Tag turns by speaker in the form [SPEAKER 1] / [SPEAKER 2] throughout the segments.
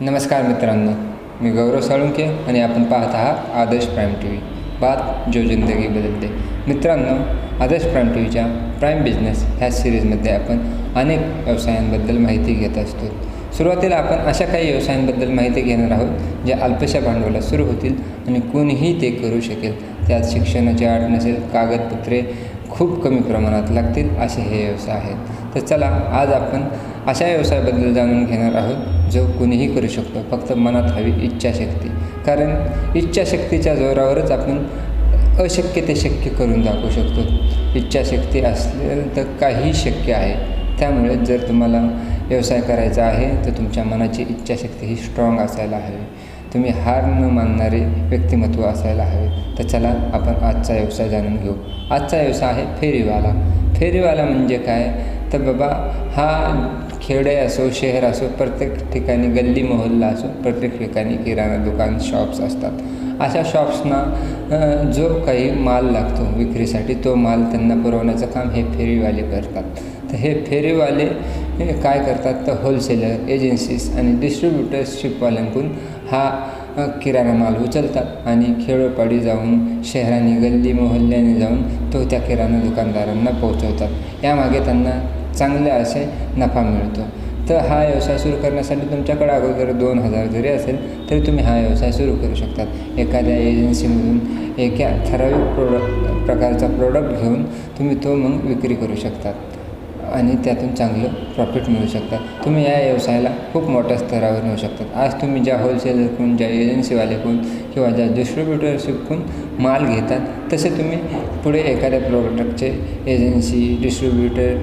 [SPEAKER 1] नमस्कार मित्रांनो मी गौरव साळुंके आणि आपण पाहत आहात आदर्श प्राईम टी व्ही बात जो जिंदगी बदलते. मित्रांनो आदर्श प्राईम टी व्हीच्या प्राईम बिझनेस ह्या सिरीजमध्ये आपण अनेक व्यवसायांबद्दल माहिती घेत असतो. सुरुवातीला आपण अशा काही व्यवसायांबद्दल माहिती घेणार आहोत जे अल्पशा भांडवलात सुरू होतील आणि कोणीही ते करू शकेल. त्यात शिक्षणाची आड नसेल कागदपत्रे खूप कमी प्रमाणात लागतील असे हे व्यवसाय आहेत. तर चला आज आपण अशा व्यवसायाबद्दल जाणून घेणार आहोत जो कुणीही करू शकतो फक्त मनात हवी इच्छाशक्ती. कारण इच्छाशक्तीच्या जोरावरच आपण अशक्य ते शक्य करून दाखवू शकतो. इच्छाशक्ती असेल तर काही शक्य आहे. त्यामुळे जर तुम्हाला व्यवसाय करायचा आहे तर तुमच्या मनाची इच्छाशक्ती ही स्ट्रॉंग असायला हवी. तुम्ही हार न मानणारे व्यक्तिमत्व असायला हवे. तर चला आपण आजचा व्यवसाय जाणून घेऊ. आजचा व्यवसाय आहे फेरीवाला. फेरीवाला म्हणजे काय? तर बाबा हा खेडे असो शहर असो प्रत्येक ठिकाणी गल्ली मोहल्ला असो प्रत्येक ठिकाणी किराणा दुकान शॉप्स असतात. अशा शॉप्सना जो काही माल लागतो विक्रीसाठी तो माल त्यांना पुरवण्याचं काम हे फेरीवाले करतात. तर हे फेरीवाले काय करतात? तर होलसेलर एजन्सीज आणि डिस्ट्रीब्युटरशिपवाल्यांकडून हा किराणा माल उचलतात आणि खेडोपाडी जाऊन शहराने गल्ली मोहल्ल्याने जाऊन तो त्या किराणा दुकानदारांना पोहोचवतात. यामागे त्यांना चांगला असे नफा मिळतो. तर हा व्यवसाय सुरू करण्यासाठी तुमच्याकडे अगोदर दोन हजार जरी असेल तरी तुम्ही हा व्यवसाय सुरू करू शकतात. एखाद्या एजन्सीमधून एका ठराविक प्रोडक्ट प्रकारचा प्रोडक्ट घेऊन तुम्ही तो मग विक्री करू शकतात आणि त्यातून चांगलं प्रॉफिट मिळू शकतात. तुम्ही या व्यवसायाला खूप मोठ्या स्तरावर नेऊ शकतात. आज तुम्ही ज्या होलसेलरकडून ज्या एजन्सीवाल्याकडून किंवा ज्या डिस्ट्रीब्युटरशिपकडून माल घेतात तसे तुम्ही पुढे एखाद्या प्रोडक्टचे एजन्सी डिस्ट्रीब्युटर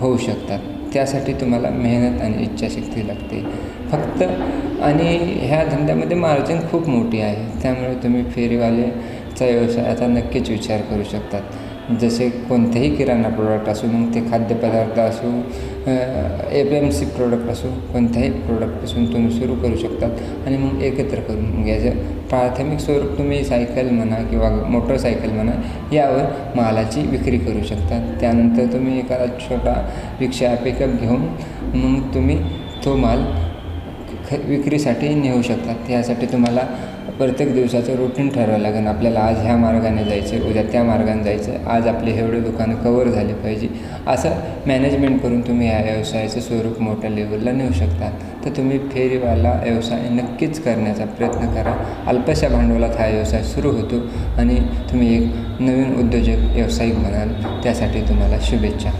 [SPEAKER 1] होऊ शकतात. त्यासाठी तुम्हाला मेहनत आणि इच्छाशक्ती लागते. फक्त आणि ह्या धंद्यामध्ये मार्जिन खूप मोठी आहे. त्यामुळे तुम्ही फेरीवालेचा व्यवसायाचा नक्कीच विचार करू शकतात. जसे कोणतेही किराणा प्रोडक्ट असो मग ते खाद्यपदार्थ असो A P M C product असो कोणत्याही प्रोडक्टपासून तुम्ही सुरू करू शकतात आणि मग एकत्र करून घ्यायचं. प्राथमिक स्वरूप तुम्ही सायकल म्हणा किंवा मोटरसायकल म्हणा यावर मालाची विक्री करू शकता. त्यानंतर तुम्ही एखादा छोटा रिक्षा पिकअप घेऊन मग तुम्ही तो माल ख विक्रीसाठी नेऊ शकतात यासाठी तुम्हाला प्रत्येक दिवसाचं रुटीन ठरवावं लागेल. आपल्याला आज ह्या मार्गाने जायचं आहे उद्या त्या मार्गाने जायचं आहे आज आपले एवढे दुकानं कवर झाले पाहिजे. असं मॅनेजमेंट करून तुम्ही या व्यवसायाचं स्वरूप मोठ्या लेवलला नेऊ शकता. तर तुम्ही फेरीवाला व्यवसाय नक्कीच करण्याचा प्रयत्न करा. अल्पशा भांडवलात हा व्यवसाय सुरू होतो आणि तुम्ही एक नवीन उद्योजक व्यावसायिक बनाल. त्यासाठी तुम्हाला शुभेच्छा.